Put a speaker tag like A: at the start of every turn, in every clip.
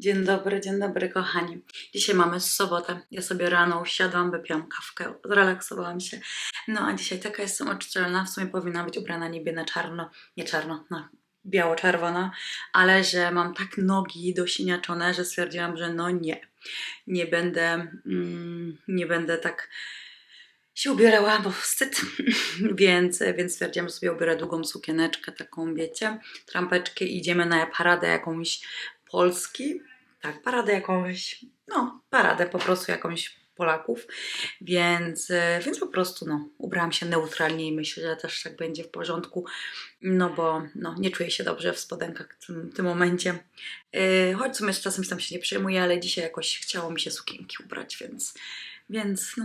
A: Dzień dobry, dzień dobry kochani. Dzisiaj mamy sobotę. Ja sobie rano usiadłam, wypiłam kawkę, zrelaksowałam się. No a dzisiaj taka jestem odczarna, w sumie powinna być ubrana niebie na czarno, nie czarno, na biało-czerwona, ale że mam tak nogi dosiniaczone, że stwierdziłam, że no nie, nie będę, mm, nie będę tak się ubierała, bo wstyd, więc, więc stwierdziłam, że sobie ubiorę długą sukieneczkę, taką wiecie, trampeczkę i idziemy na paradę jakąś Polski, tak, paradę jakąś, no, paradę po prostu jakąś Polaków, więc, e, więc po prostu, no, ubrałam się neutralnie i myślę, że też tak będzie w porządku, no bo, no, nie czuję się dobrze w spodenkach w tym, tym momencie, yy, choć czasem tam się nie przejmuję, ale dzisiaj jakoś chciało mi się sukienki ubrać, więc, więc, no,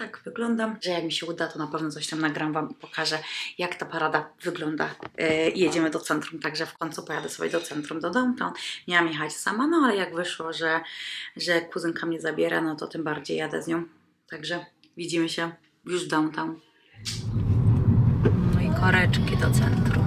A: tak wyglądam, że jak mi się uda, to na pewno coś tam nagram Wam i pokażę, jak ta parada wygląda. Yy, jedziemy do centrum, także w końcu pojadę sobie do centrum, do downtown. Miałam jechać sama, no ale jak wyszło, że, że kuzynka mnie zabiera, no to tym bardziej jadę z nią. Także widzimy się już w downtown. No i koreczki do centrum.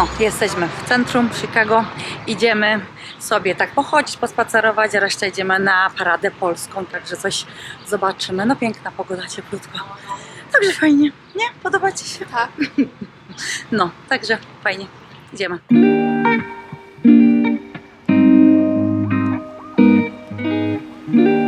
A: No, jesteśmy w centrum Chicago. Idziemy sobie tak pochodzić, pospacerować, a resztę idziemy na paradę polską, także coś zobaczymy. No piękna pogoda, cieplutko. Także fajnie, nie? Podoba Ci się?
B: Tak.
A: No, także fajnie. Idziemy. No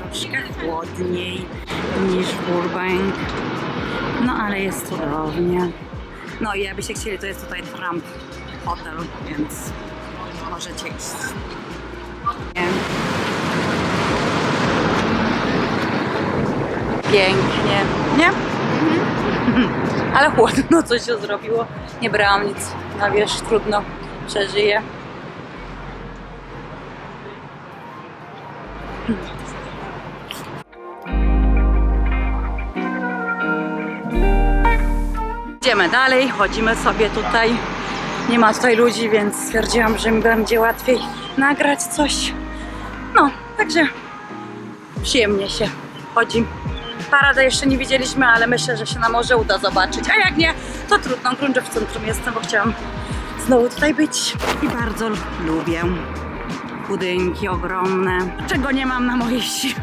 A: troszkę chłodniej niż Burbank. No ale jest cudownie. No i jakbyście chcieli, to jest tutaj Trump Hotel, więc możecie iść. Nie? Pięknie, nie? Ale chłodno, co się zrobiło. Nie brałam nic na wierzch, trudno, przeżyję. Idziemy dalej, chodzimy sobie tutaj. Nie ma tutaj ludzi, więc stwierdziłam, że mi będzie łatwiej nagrać coś. No, także przyjemnie się chodzi. Paradę jeszcze nie widzieliśmy, ale myślę, że się nam może uda zobaczyć. A jak nie, to trudno. Grunt, że w centrum jestem, bo chciałam znowu tutaj być i bardzo lubię budynki ogromne, czego nie mam na mojej wsi.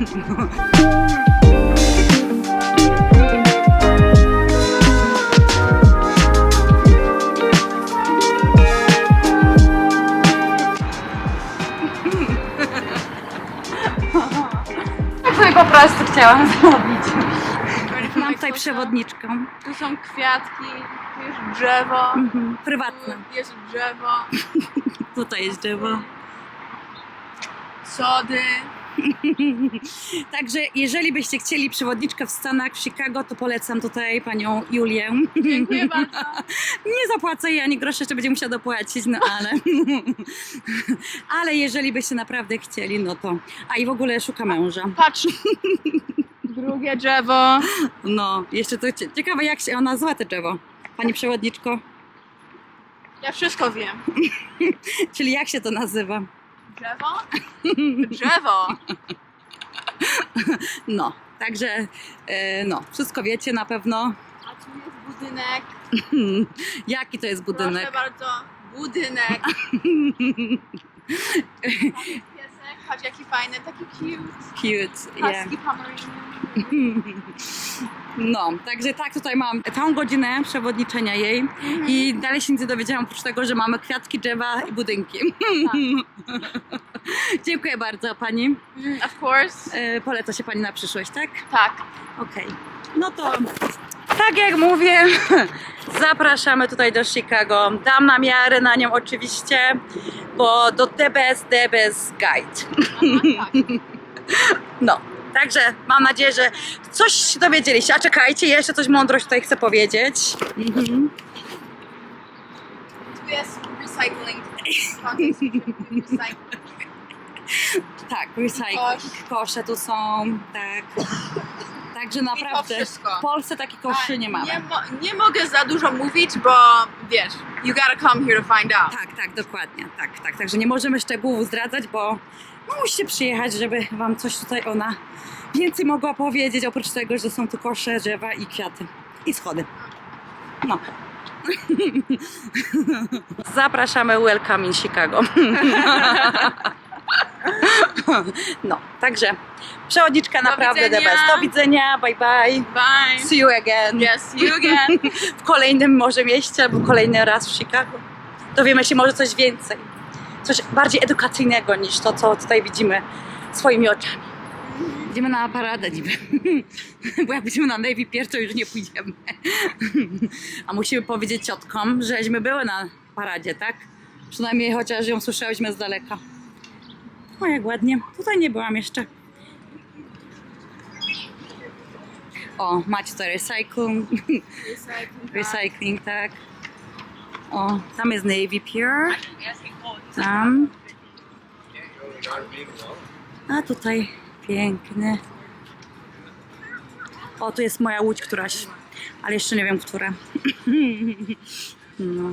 A: Prostu chciałam zrobić. Mam tutaj przewodniczkę.
B: Tu są kwiatki, tu jest drzewo,
A: Mhm, Prywatne.
B: tu jest drzewo,
A: Tutaj jest drzewo.
B: sody.
A: Także jeżeli byście chcieli przewodniczkę w Stanach, w Chicago, to polecam tutaj panią Julię.
B: Dziękuję bardzo.
A: Nie zapłacę jej ani grosza, jeszcze będzie musiała dopłacić, no ale... ale jeżeli byście naprawdę chcieli, no to... A i w ogóle szuka męża.
B: Patrz. Drugie drzewo.
A: No, jeszcze to cie- ciekawe jak się ona nazywa to drzewo. Pani przewodniczko,
B: Ja wszystko wiem.
A: czyli jak się to nazywa?
B: Drzewo? Drzewo.
A: No, także e, no, wszystko wiecie na pewno.
B: A tu jest budynek.
A: Jaki to jest
B: Proszę
A: budynek?
B: bardzo. Budynek. Patrz jaki fajny, taki cute.
A: Cute, yeah.
B: Husky Pomeranian.
A: No, także tak, tutaj mam całą godzinę przewodniczenia jej i dalej się nic nie dowiedziałam, oprócz tego, że mamy kwiatki, drzewa i budynki. Dziękuję bardzo pani.
B: Mm, Of course.
A: E, poleca się pani na przyszłość, tak?
B: Tak.
A: Okej. No to tak jak mówię, zapraszamy tutaj do Chicago. Dam namiary na nią oczywiście, bo do The Best, The Best Guide.
B: Aha, tak.
A: No, także mam nadzieję, że coś się dowiedzieliście. A czekajcie, jeszcze coś mądrość tutaj chcę powiedzieć. Mhm.
B: Tu jest recycling.
A: Tak, recycling.
B: Kosz.
A: Kosze tu są, tak. Także naprawdę w Polsce takich koszy nie mamy.
B: Nie, mo- nie mogę za dużo mówić, bo wiesz, you gotta come here to find out.
A: Tak, tak, dokładnie. Tak, tak. Także nie możemy szczegółów zdradzać, bo no, musicie przyjechać, żeby wam coś tutaj ona więcej mogła powiedzieć, oprócz tego, że są tu kosze, drzewa i kwiaty. I schody. No. Zapraszamy Welcome in Chicago. No, także przewodniczka
B: Do
A: naprawdę the
B: widzenia.
A: best. Do widzenia, bye bye.
B: Bye.
A: See you again
B: Yes, see you again.
A: w kolejnym może mieście albo kolejny raz w Chicago. Dowiemy się może coś więcej. Coś bardziej edukacyjnego niż to, co tutaj widzimy swoimi oczami. Idziemy na paradę niby. Bo jak będziemy na Navy Pier, to już nie pójdziemy. A musimy powiedzieć ciotkom, żeśmy były na paradzie, tak? Przynajmniej chociaż ją słyszałyśmy z daleka. O, jak ładnie. Tutaj nie byłam jeszcze. O, macie tutaj recycling. Recycling, tak. O, tam jest Navy Pier. Tam. A tutaj piękny. O, tu jest moja łódź któraś, ale jeszcze nie wiem, która. No.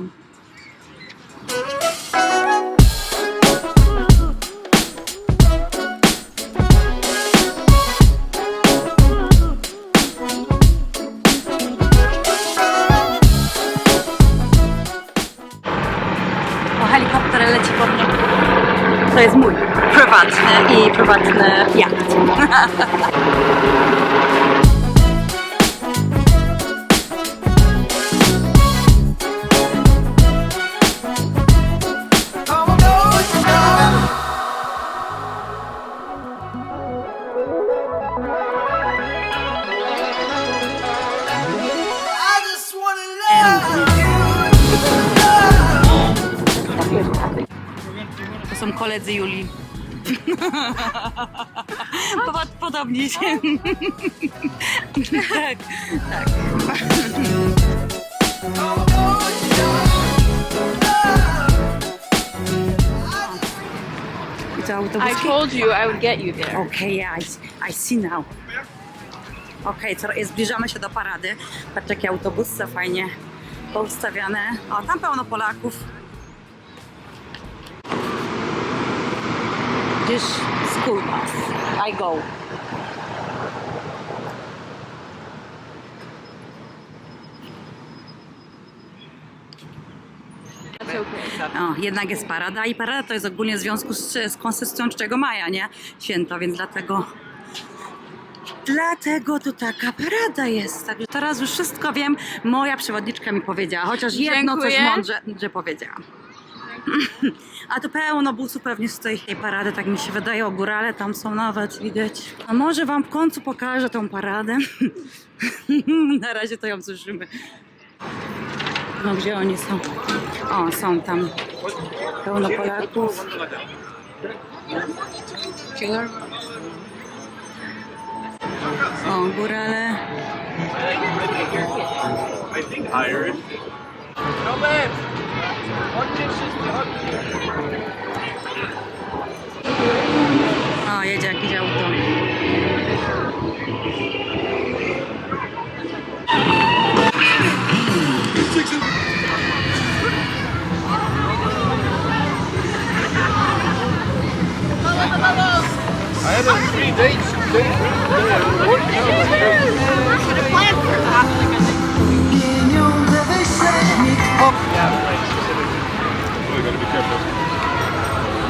A: Jest mój prywatny i prywatny jacht. koledzy Julii. Pod- Podobnie się. tak, tak. I to
B: I told you I would get you there.
A: Okay, yeah, I, I see now. Okej, okay, zbliżamy się do parady. Patrz, jakie autobusy fajnie poustawiane. O, tam pełno Polaków. Gdzieś school bus. I go. O, jednak jest parada i parada to jest ogólnie w związku z, z konstytucją 3 maja, nie? Święto, więc dlatego Dlatego tu taka parada jest. Także teraz już wszystko wiem. Moja przewodniczka mi powiedziała, chociaż jedno coś
B: Dziękuję.
A: mądrze że powiedziała. A tu pełno busów pewnie z tej parady, tak mi się wydaje, o górale tam są nawet, widać. A może wam w końcu pokażę tą paradę. Na razie to ją słyszymy. No gdzie oni są? O, są tam. Pełno Polaków. O, górale. O, jedzie jakieś auto.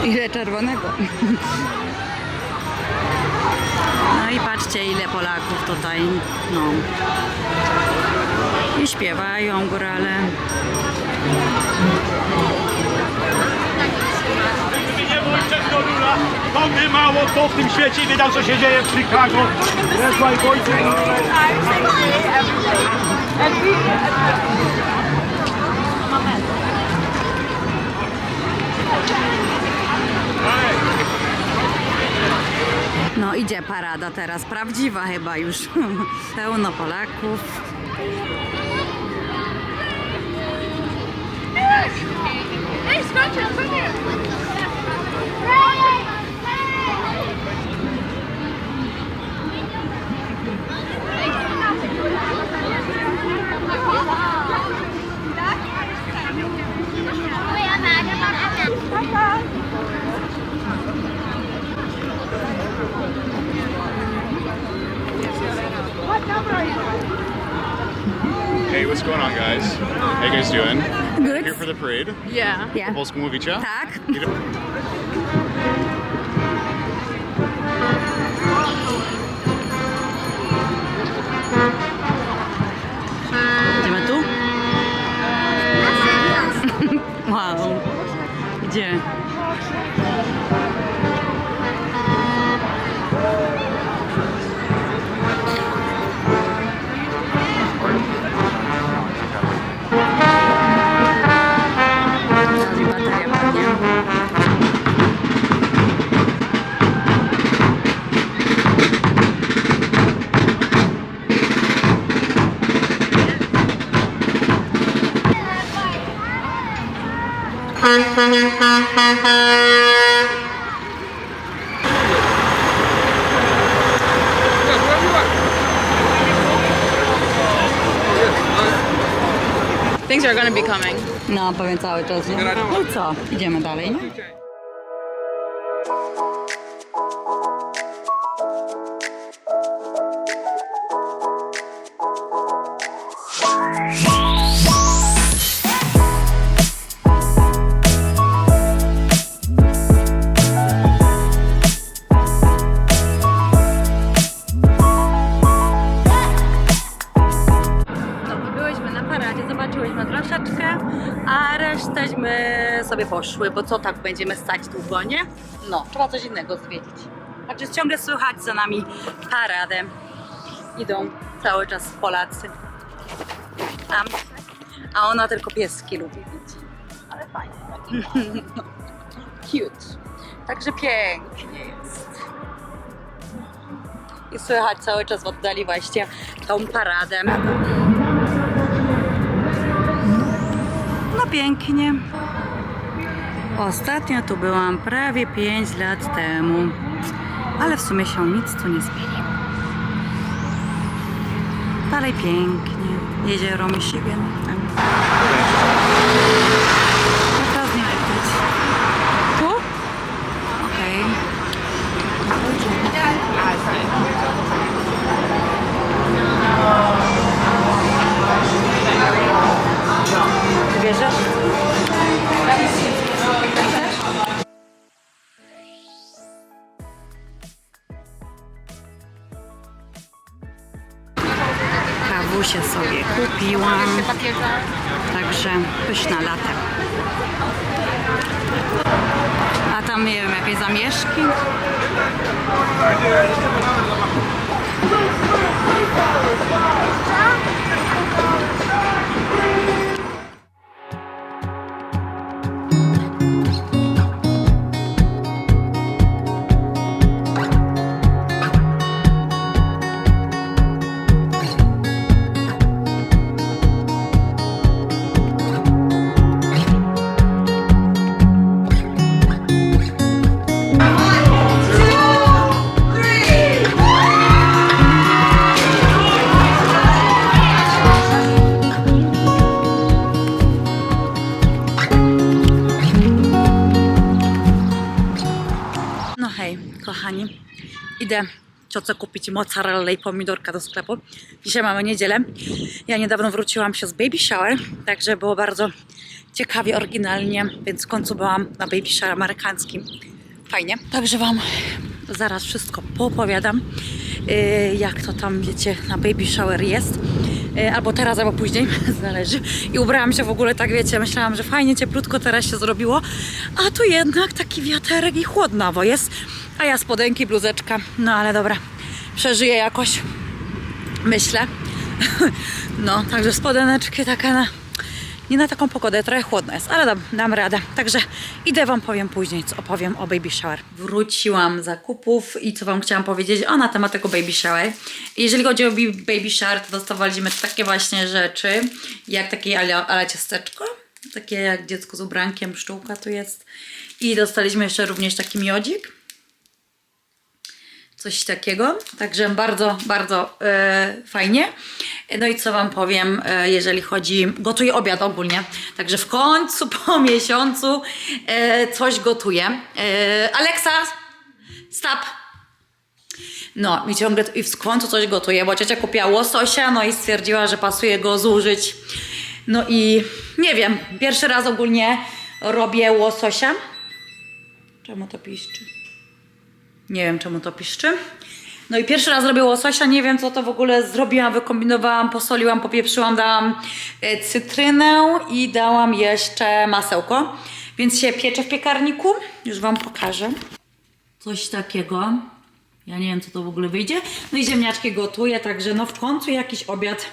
A: Ile czerwonego. No i patrzcie ile Polaków tutaj, no. I śpiewają górale.
C: Nie Wojciech Godula, to by mało to w tym świecie i wiedział co się dzieje w Chicago. That's why Wojciech
A: No idzie parada teraz, prawdziwa chyba już. Pełno Polaków.
D: Come
E: Hey, what's going on, guys? How you guys doing?
A: Good.
E: Here for the parade.
B: Yeah.
A: Yeah.
E: Polsku mówicie?
A: Tak.
B: Things are gonna be coming.
A: No, pewnie cały czas. nie? No i co? Idziemy dalej, nie? Bo co tak będziemy stać długo, nie? No, trzeba coś innego zwiedzić. Znaczy ciągle słychać za nami paradę. Idą cały czas Polacy. Tam. A ona tylko pieski lubi widzieć. Ale fajnie. Cute. Także pięknie jest. I słychać cały czas w oddali właśnie tą paradę. No pięknie. Ostatnio tu byłam prawie 5 lat temu, ale w sumie się nic tu nie zmieniło. Dalej pięknie. Jezioro Michigan. Teraz nie lecieć. Tu? Okej. Cioce kupić mozzarella i pomidorka do sklepu. Dzisiaj mamy niedzielę. Ja niedawno wróciłam się z baby shower, także było bardzo ciekawie, oryginalnie, więc w końcu byłam na baby shower amerykańskim. Fajnie. Także Wam zaraz wszystko poopowiadam, yy, jak to tam, wiecie, na baby shower jest. Yy, Albo teraz, albo później, zależy. I ubrałam się w ogóle tak, wiecie, myślałam, że fajnie, cieplutko teraz się zrobiło, a tu jednak taki wiaterek i chłodnawo jest. A ja spodenki, bluzeczka, no ale dobra, przeżyję jakoś, myślę. No, także spodeneczki taka na, nie na taką pogodę, trochę chłodno jest, ale dam, dam radę. Także idę Wam powiem później, co opowiem o baby shower. Wróciłam zakupów i co Wam chciałam powiedzieć o na temat tego baby shower. Jeżeli chodzi o baby shower, to dostawaliśmy takie właśnie rzeczy, jak takie ciasteczko, takie jak dziecko z ubrankiem, pszczółka tu jest. I dostaliśmy jeszcze również taki miodzik coś takiego. Także bardzo, bardzo e, fajnie. No i co Wam powiem, e, jeżeli chodzi, gotuję obiad ogólnie. Także w końcu po miesiącu e, coś gotuję. E, Alexa, stop! No i ciągle i w końcu coś gotuję, bo ciocia kupiła łososia, no i stwierdziła, że pasuje go zużyć. No i nie wiem, pierwszy raz ogólnie robię łososia. Czemu to piszczy? Nie wiem, czemu to piszczy. No i pierwszy raz robię łososia, nie wiem co to w ogóle zrobiłam, wykombinowałam, posoliłam, popieprzyłam, dałam e, cytrynę i dałam jeszcze masełko. Więc się piecze w piekarniku. Już Wam pokażę. Coś takiego. Ja nie wiem co to w ogóle wyjdzie. No i ziemniaczki gotuję, także no w końcu jakiś obiad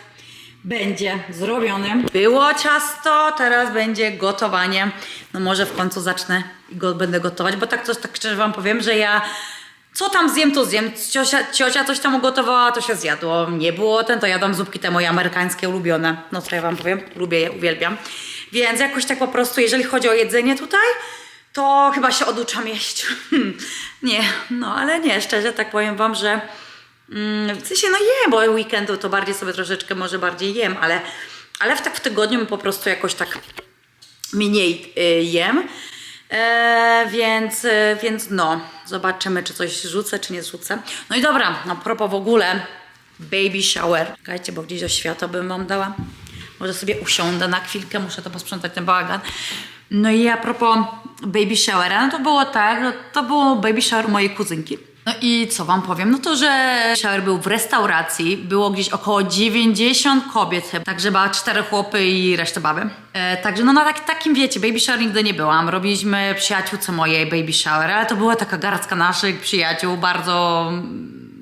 A: będzie zrobiony. Było ciasto, teraz będzie gotowanie. No może w końcu zacznę i go będę gotować, bo tak coś tak szczerze wam powiem, że ja co tam zjem, to zjem. Ciocia, ciocia coś tam ugotowała, to się zjadło. Nie było ten, to jadam zupki te moje amerykańskie ulubione. No co ja wam powiem, lubię je, uwielbiam. Więc jakoś tak po prostu, jeżeli chodzi o jedzenie tutaj, to chyba się oduczam jeść. nie, no ale nie, szczerze tak powiem wam, że Mm, w sensie no jem, bo weekendu to bardziej sobie troszeczkę może bardziej jem, ale, ale w tak w tygodniu po prostu jakoś tak mniej y, jem. E, więc, e, więc no, zobaczymy, czy coś rzucę, czy nie rzucę. No i dobra, no propos w ogóle baby shower. Czekajcie, bo gdzieś do świata bym wam dała. Może sobie usiądę na chwilkę, muszę to posprzątać ten bałagan. No i a propos baby showera, no to było tak, no to było baby shower mojej kuzynki. No i co wam powiem? No to, że shower był w restauracji, było gdzieś około 90 kobiet, chyba, także chyba cztery chłopy i resztę baby. E, także no na tak, takim wiecie, baby shower nigdy nie byłam. Robiliśmy przyjaciółce mojej baby shower, ale to była taka garstka naszych przyjaciół, bardzo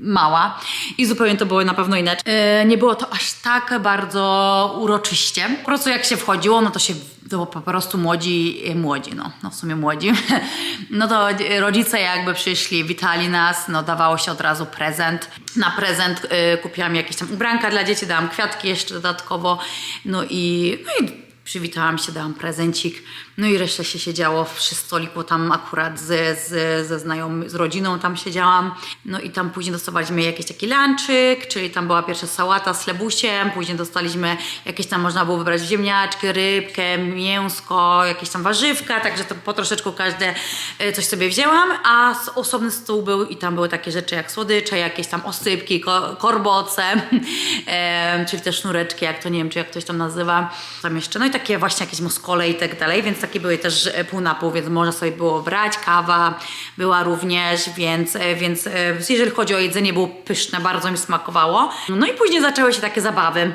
A: mała i zupełnie to było na pewno inaczej. E, nie było to aż tak bardzo uroczyście. Po prostu jak się wchodziło, no to się to po prostu młodzi, e, młodzi, no, no w sumie młodzi. No to rodzice jakby przyszli, witali nas, no dawało się od razu prezent. Na prezent e, kupiłam jakieś tam ubranka dla dzieci, dałam kwiatki jeszcze dodatkowo, no i, no i przywitałam się, dałam prezencik, no i resztę się siedziało przy stoliku tam akurat z, z, ze znajomym, z rodziną tam siedziałam, no i tam później dostawaliśmy jakiś taki lunchik, czyli tam była pierwsza sałata z chlebusiem, później dostaliśmy jakieś tam, można było wybrać ziemniaczki, rybkę, mięsko, jakieś tam warzywka, także to po troszeczku każde e, coś sobie wzięłam, a osobny stół był i tam były takie rzeczy jak słodycze, jakieś tam osypki, ko, korboce, czyli te sznureczki, jak to nie wiem, czy jak ktoś tam nazywa, tam jeszcze, no i takie właśnie jakieś moskole i tak dalej, więc takie były też e, pół na pół, więc można sobie było brać, kawa była również, więc, e, więc e, jeżeli chodzi o jedzenie, było pyszne, bardzo mi smakowało. No i później zaczęły się takie zabawy.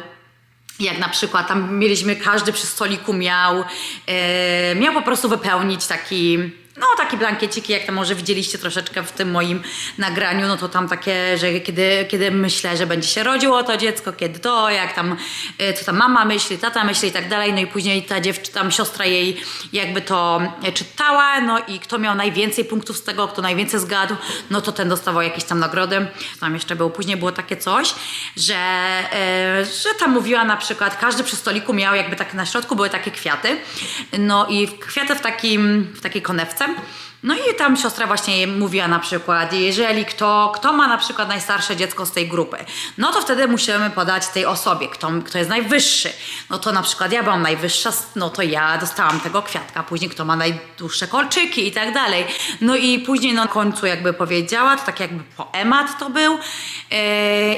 A: jak na przykład tam mieliśmy, każdy przy stoliku miał, e, miał po prostu wypełnić taki, no taki blankieciki, jak tam może widzieliście troszeczkę w tym moim nagraniu, no to tam takie, że kiedy, kiedy myślę, że będzie się rodziło to dziecko, kiedy to, jak tam, e, co tam mama myśli, tata myśli i tak dalej, no i później ta dziewczyna, tam siostra jej jakby to e, czytała, no i kto miał najwięcej punktów z tego, kto najwięcej zgadł, no to ten dostawał jakieś tam nagrody. Tam jeszcze było, później było takie coś, że, e, że tam mówiła na przykład, każdy przy stoliku miał jakby tak na środku były takie kwiaty, no i kwiaty w, takim, w takiej konewce. Sam No i tam siostra właśnie mówiła na przykład, jeżeli kto, kto ma na przykład najstarsze dziecko z tej grupy, no to wtedy musimy podać tej osobie, kto, kto jest najwyższy. No to na przykład ja byłam najwyższa, no to ja dostałam tego kwiatka, później kto ma najdłuższe kolczyki i tak dalej. No i później na końcu jakby powiedziała, to tak jakby poemat to był. Yy,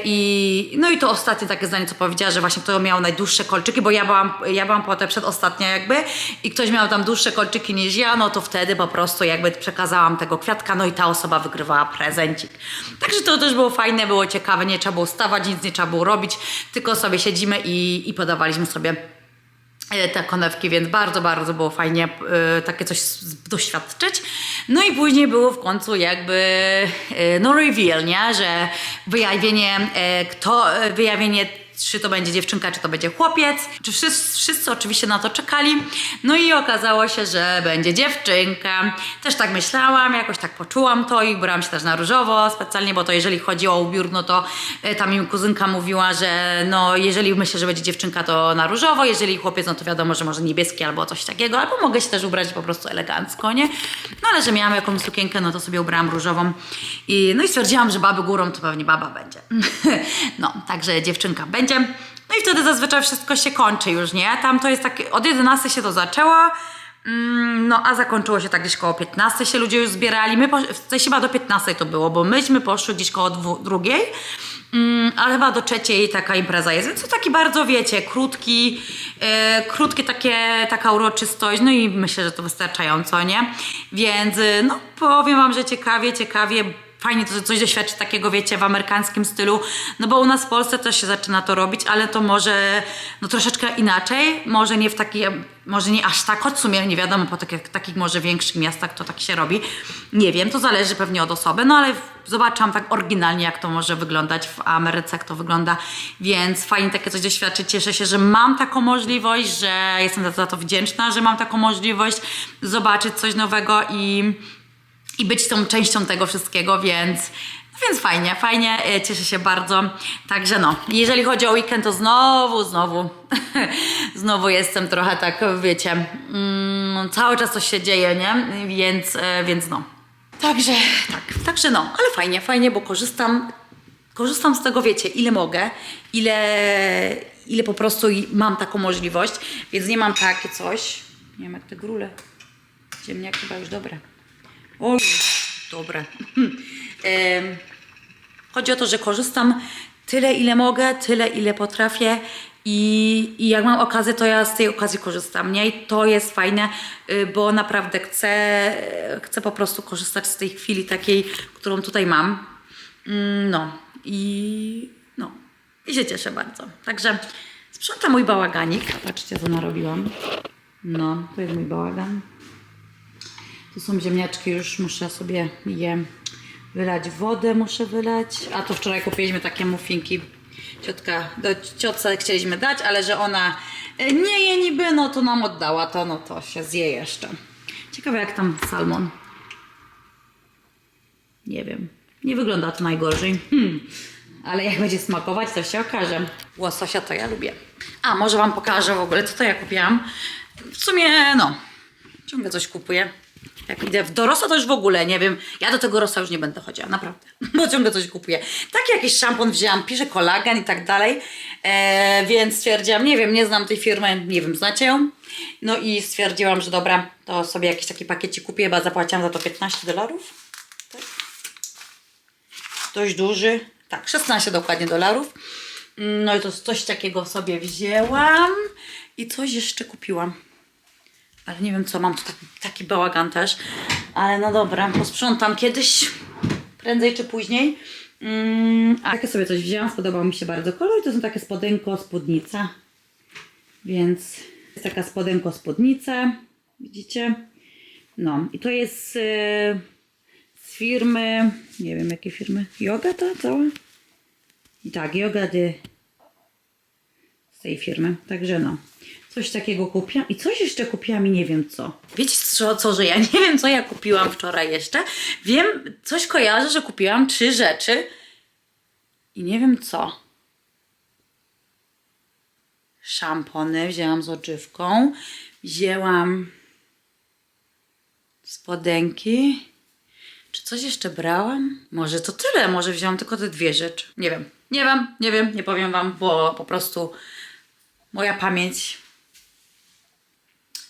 A: i, no i to ostatnie takie zdanie, co powiedziała, że właśnie kto miał najdłuższe kolczyki, bo ja byłam, ja byłam potem przedostatnia jakby i ktoś miał tam dłuższe kolczyki niż ja, no to wtedy po prostu jakby przekazałam tego kwiatka, no i ta osoba wygrywała prezencik. Także to też było fajne, było ciekawe, nie trzeba było stawać, nic nie trzeba było robić, tylko sobie siedzimy i, i podawaliśmy sobie e, te konewki, więc bardzo, bardzo było fajnie e, takie coś doświadczyć. No i później było w końcu jakby e, no reveal, nie? Że wyjawienie, kto, wyjawienie czy to będzie dziewczynka, czy to będzie chłopiec. Czy wszyscy, wszyscy oczywiście na to czekali. No i okazało się, że będzie dziewczynka. Też tak myślałam, jakoś tak poczułam to i brałam się też na różowo specjalnie, bo to jeżeli chodzi o ubiór, no to e, ta mi kuzynka mówiła, że no jeżeli myślę, że będzie dziewczynka, to na różowo, jeżeli chłopiec, no to wiadomo, że może niebieski albo coś takiego, albo mogę się też ubrać po prostu elegancko, nie? No ale że miałam jakąś sukienkę, no to sobie ubrałam różową i no i stwierdziłam, że baby górą to pewnie baba będzie. no, także dziewczynka będzie. No i wtedy zazwyczaj wszystko się kończy już, nie? Tam to jest tak, od 11 się to zaczęło, mm, no a zakończyło się tak gdzieś koło 15 się ludzie już zbierali. My, sensie chyba do 15 to było, bo myśmy poszły gdzieś koło dwu, drugiej, mm, ale chyba do trzeciej taka impreza jest. Więc to taki bardzo, wiecie, krótki, e, krótkie takie, taka uroczystość, no i myślę, że to wystarczająco, nie? Więc e, no powiem wam, że ciekawie, ciekawie, fajnie to, coś doświadczyć takiego, wiecie, w amerykańskim stylu, no bo u nas w Polsce też się zaczyna to robić, ale to może no troszeczkę inaczej, może nie w takim, może nie aż tak, choć w sumie nie wiadomo, po takich, takich może większych miastach to tak się robi, nie wiem, to zależy pewnie od osoby, no ale zobaczyłam tak oryginalnie, jak to może wyglądać w Ameryce, jak to wygląda, więc fajnie takie coś doświadczyć, cieszę się, że mam taką możliwość, że jestem za to wdzięczna, że mam taką możliwość zobaczyć coś nowego i i być tą częścią tego wszystkiego, więc, no więc fajnie, fajnie, e, cieszę się bardzo. Także no, jeżeli chodzi o weekend, to znowu, znowu, znowu jestem trochę tak, wiecie, mm, cały czas coś się dzieje, nie? Więc, e, więc no. Także, tak, także no, ale fajnie, fajnie, bo korzystam, korzystam z tego, wiecie, ile mogę, ile, ile po prostu mam taką możliwość, więc nie mam takie coś, nie wiem jak te grule, ziemniak chyba już dobre. Oj, dobre. Em, Chodzi o to, że korzystam tyle, ile mogę, tyle, ile potrafię i, i jak mam okazję, to ja z tej okazji korzystam, nie? I to jest fajne, y, bo naprawdę chcę, chcę po prostu korzystać z tej chwili takiej, którą tutaj mam. Mm, No i no, i się cieszę bardzo. Także sprzątam mój bałaganik. Patrzcie, co narobiłam. No, to jest mój bałagan. Tu są ziemniaczki, już muszę sobie je wylać wodę, muszę wylać. A to wczoraj kupiliśmy takie muffinki. Ciotka, do ciotce chcieliśmy dać, ale że ona e, nie je niby, no to nam oddała to, no to się zje jeszcze. Ciekawe jak tam salmon. Nie wiem. Nie wygląda to najgorzej. Hmm. Ale jak będzie smakować, to się okaże. Łososia to ja lubię. A, może Wam pokażę w ogóle, co to ja kupiłam. W sumie, no, ciągle coś kupuję. Jak idę w dorosła, to już w ogóle nie wiem. Ja do tego rosła już nie będę chodziła, naprawdę. Bo ciągle coś kupuję. Taki jakiś szampon wzięłam, pisze kolagen i tak dalej. E, więc stwierdziłam, nie wiem, nie znam tej firmy, nie wiem, znacie ją. No i stwierdziłam, że dobra, to sobie jakiś taki pakiecik kupię, bo zapłaciłam za to 15 dolarów. Tak? Dość duży. Tak, 16 dokładnie dolarów. No i to coś takiego sobie wzięłam. I coś jeszcze kupiłam. Ale nie wiem co, mam tu taki, taki bałagan też. Ale no dobra, posprzątam kiedyś, prędzej czy później. Mm, a takie sobie coś wzięłam, spodobał mi się bardzo kolor. To są takie spodenko, spódnica. Więc jest taka spodenko spódnica, widzicie? No i to jest y, z firmy, nie wiem jakiej firmy, Yoga to cała? I tak, Yoga de z tej firmy, także no. Coś takiego kupiłam i coś jeszcze kupiłam i nie wiem co. Wiecie co, co, że ja nie wiem co ja kupiłam wczoraj jeszcze. Wiem, coś kojarzę, że kupiłam trzy rzeczy i nie wiem co. Szampony wzięłam z odżywką. Wzięłam spodenki. Czy coś jeszcze brałam? Może to tyle, może wzięłam tylko te dwie rzeczy. Nie wiem, nie wiem, nie wiem, nie powiem wam, bo po prostu moja pamięć.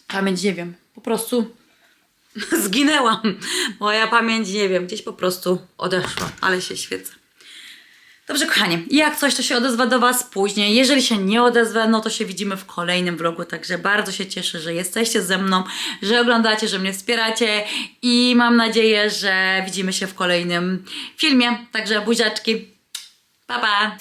A: Pamięć nie wiem, po prostu zginęłam. Moja pamięć nie wiem, gdzieś po prostu odeszła, ale się świecę. Dobrze, kochani, jak coś, to się odezwę do Was później. Jeżeli się nie odezwę, no to się widzimy w kolejnym vlogu. Także bardzo się cieszę, że jesteście ze mną, że oglądacie, że mnie wspieracie i mam nadzieję, że widzimy się w kolejnym filmie. Także buziaczki. Pa, pa!